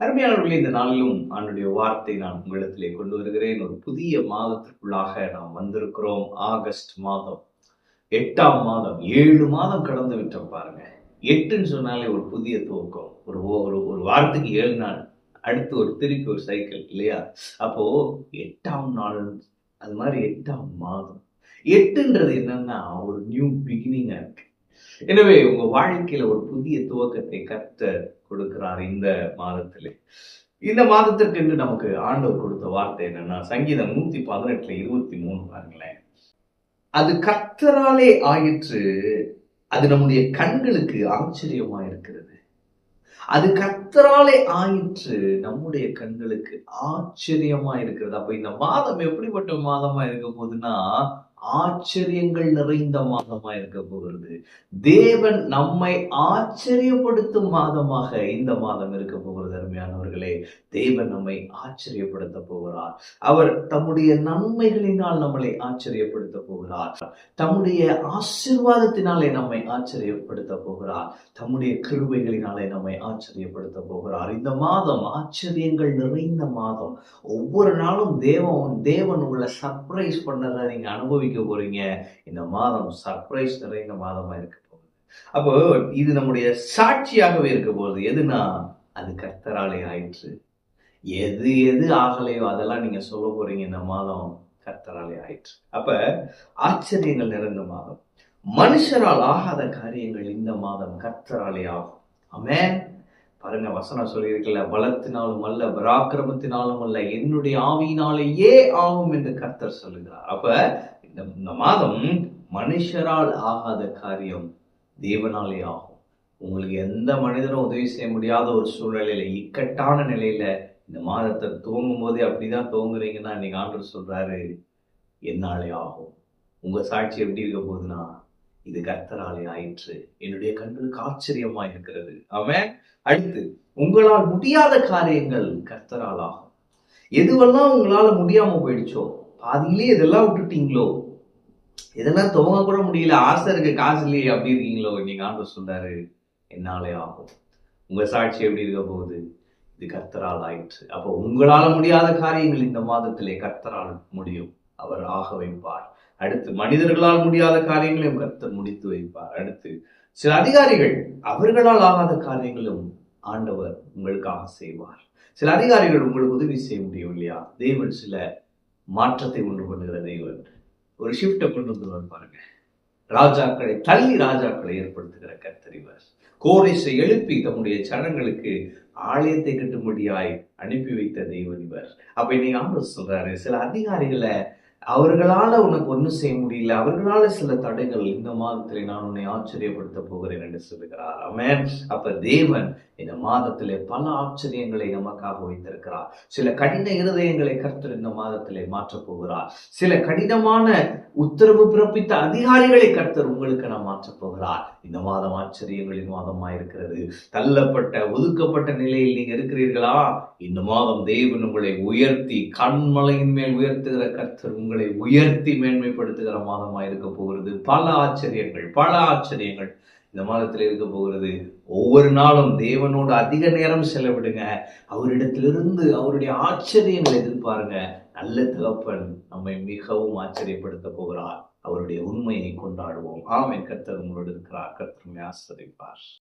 அருமையானவர்களே இந்த நாளிலும் ஆண்டுடைய வார்த்தை நான் உங்களிடத்திலே கொண்டு வருகிறேன். ஒரு புதிய மாதத்திற்குள்ளாக நாம் வந்திருக்கிறோம். ஆகஸ்ட் மாதம் எட்டாம் மாதம் ஏழு மாதம் கடந்து விட்டோம் பாருங்க. எட்டுன்னு சொன்னாலே ஒரு புதிய துவக்கம். ஒரு ஒரு ஒரு வாரத்துக்கு ஏழு நாள் அடுத்து ஒரு திருப்பி ஒரு சைக்கிள் இல்லையா? அப்போ எட்டாம் நாள் அது மாதிரி எட்டாம் மாதம். எட்டுன்றது என்னன்னா ஒரு நியூ பிகினிங்கா இருக்கு. எனவே உங்க வாழ்க்கையில ஒரு புதிய துவக்கத்தை கத்த கொடுக்கிறார் இந்த மாதத்திலே. இந்த மாதத்திற்கு என்று நமக்கு ஆண்டவர் கொடுத்த வார்த்தை என்னன்னா சங்கீதம் நூத்தி பதினெட்டுல இருபத்தி மூணு பாருங்களேன். அது கர்த்தராலே ஆயிற்று அது நம்முடைய கண்களுக்கு ஆச்சரியமா இருக்கிறது அது கர்த்தராலே ஆயிற்று நம்முடைய கண்களுக்கு ஆச்சரியமா இருக்கிறது அப்ப இந்த மாதம் எப்படிப்பட்ட மாதமா இருக்க போதுன்னா ஆச்சரியங்கள் நிறைந்த மாதமா இருக்க போகிறது. தேவன் நம்மை ஆச்சரியப்படுத்தும் மாதமாக இந்த மாதம் இருக்க போகிறது அருமையானவர்களே. தேவன் நம்மை ஆச்சரியப்படுத்த போகிறார். அவர் தம்முடைய நன்மைகளினால் நம்மளை ஆச்சரியப்படுத்த போகிறார். தம்முடைய ஆசிர்வாதத்தினாலே நம்மை ஆச்சரியப்படுத்த போகிறார். தம்முடைய கிருபைகளினாலே நம்மை ஆச்சரியப்படுத்த போகிறார். இந்த மாதம் ஆச்சரியங்கள் நிறைந்த மாதம். ஒவ்வொரு நாளும் தேவன் தேவன் உங்களை சர்ப்ரைஸ் பண்ணதை நீங்க அனுபவிக்க போறீங்க. இந்த மாதம் சர்ப்ரைஸ் நிறைந்த மாதமா இருக்க போகுது. அப்போ இது நம்முடைய சாட்சியாகவே இருக்க போகுது. எதுனா அது கர்த்தராலே ஆயிற்று. எது எது ஆகலையோ அதெல்லாம் நீங்க சொல்ல போறீங்க. இந்த மாதம் கர்த்தராலே ஆயிற்று. அப்ப ஆச்சரியங்கள் நிறைந்த மாதம். மனுஷரால் ஆகாத காரியங்கள் இந்த மாதம் கர்த்தராலே ஆகும். ஆமென். பாருங்க வசனம் சொல்லியிருக்கல பலத்தினாலும் அல்ல பராக்கிரமத்தினாலும் அல்ல என்னுடைய ஆவியினாலேயே ஆகும் என்று கர்த்தர் சொல்லுகிறார். அப்ப இந்த மாதம் மனுஷரால் ஆகாத காரியம் தேவனாலே ஆகும். உங்களுக்கு எந்த மனிதனும் உதவி செய்ய முடியாத ஒரு சூழ்நிலையில இக்கட்டான நிலையில இந்த மாதத்தை துவங்கும் போதே அப்படிதான் துவங்குறீங்கன்னா இன்னைக்கு ஆண்டவர் சொல்றாரு என்னாலே ஆகும். உங்க சாட்சி எப்படி இருக்க போகுதுன்னா இது கர்த்தராலே ஆயிற்று. என்னுடைய கண்களுக்கு ஆச்சரியமா இருக்கிறது. அவன் அடுத்து உங்களால் முடியாத காரியங்கள் கர்த்தரால் ஆகும். எதுவெல்லாம் உங்களால முடியாம போயிடுச்சோ பாதியிலே இதெல்லாம் விட்டுட்டீங்களோ இதெல்லாம் துவங்க கூட முடியல. ஆசை இருக்கு. காசு இல்லையே அப்படி இருக்கீங்களோ? நீங்க ஆண்டு சொன்னாரு என்னாலே ஆகும். உங்க சாட்சி எப்படி இருக்க போகுது? இது கர்த்தரால் ஆயிற்று. அப்போ உங்களால முடியாத காரியங்கள் இந்த மாதத்திலே கர்த்தரால் முடியும். அவர் ஆக வைப்பார். அடுத்து மனிதர்களால் முடியாத காரியங்களையும் கர்த்தர் முடித்து வைப்பார். அடுத்து சில அதிகாரிகள் அவர்களால் ஆகாத காரியங்களும் ஆண்டவர் உங்களுக்காக செய்வார். சில அதிகாரிகள் உங்களுக்கு உதவி செய்ய முடியும் இல்லையா? தேவன் சில மாற்றத்தை உண்டு பண்ணுகிற தேவன். ஒரு ஷிஃப்டை கொண்டு வந்து பாருங்க. ராஜாக்களை தள்ளி ராஜாக்களை ஏற்படுத்துகிற கர்த்தறிவர் கோரிசை எழுப்பி தம்முடைய சடங்களுக்கு ஆலயத்தை கட்டும்படியாய் அனுப்பி வைத்த தெய்வன் இவர். அப்ப இன்னைக்கு ஆண்டவர் சொல்றாரு சில அதிகாரிகளை அவர்களால உனக்கு ஒன்றும் செய்ய முடியல. அவர்களால சில தடைகள் இந்த மாதத்திலே நான் உன்னை ஆச்சரியப்படுத்த போகிறேன் என்று சொல்லுகிறார். அவன் அப்ப தேவன் இந்த மாதத்திலே பல ஆச்சரியங்களை நமக்காக வைத்திருக்கிறார். சில கடின இருதயங்களை கர்த்தர் இந்த மாதத்திலே மாற்றப் போகிறார். சில கடினமான உத்தரவு பிறப்பித்த அதிகாரிகளை கர்த்தர் உங்களுக்கு நான் மாற்றப் போகிறார். இந்த மாதம் ஆச்சரியங்களின் மாதமா இருக்கிறது. தள்ளப்பட்ட ஒதுக்கப்பட்ட நிலையில் நீங்க இருக்கிறீர்களா? இந்த மாதம் தேவன் உங்களை உயர்த்தி கண்மலையின் மேல் உயர்த்துகிற கர்த்தர் உங்களை உயர்த்தி மேன்மைப்படுத்துகிற மாதமா இருக்க போகிறது. பல ஆச்சரியங்கள் பல ஆச்சரியங்கள் இந்த மாதத்தில் இருக்க போகிறது. ஒவ்வொரு நாளும் தேவனோடு அதிக நேரம் செலவிடுங்க. அவரிடத்திலிருந்து அவருடைய ஆச்சரியங்களை எதிர்பாருங்க. நல்ல தகப்பன் நம்மை மிகவும் ஆச்சரியப்படுத்த போகிறார். அவருடைய உண்மையை கொண்டாடுவோம். ஆமை கர்த்தர் உங்களோடு இருக்கிறார். கர்த்தர் ஆசிரியப்பார்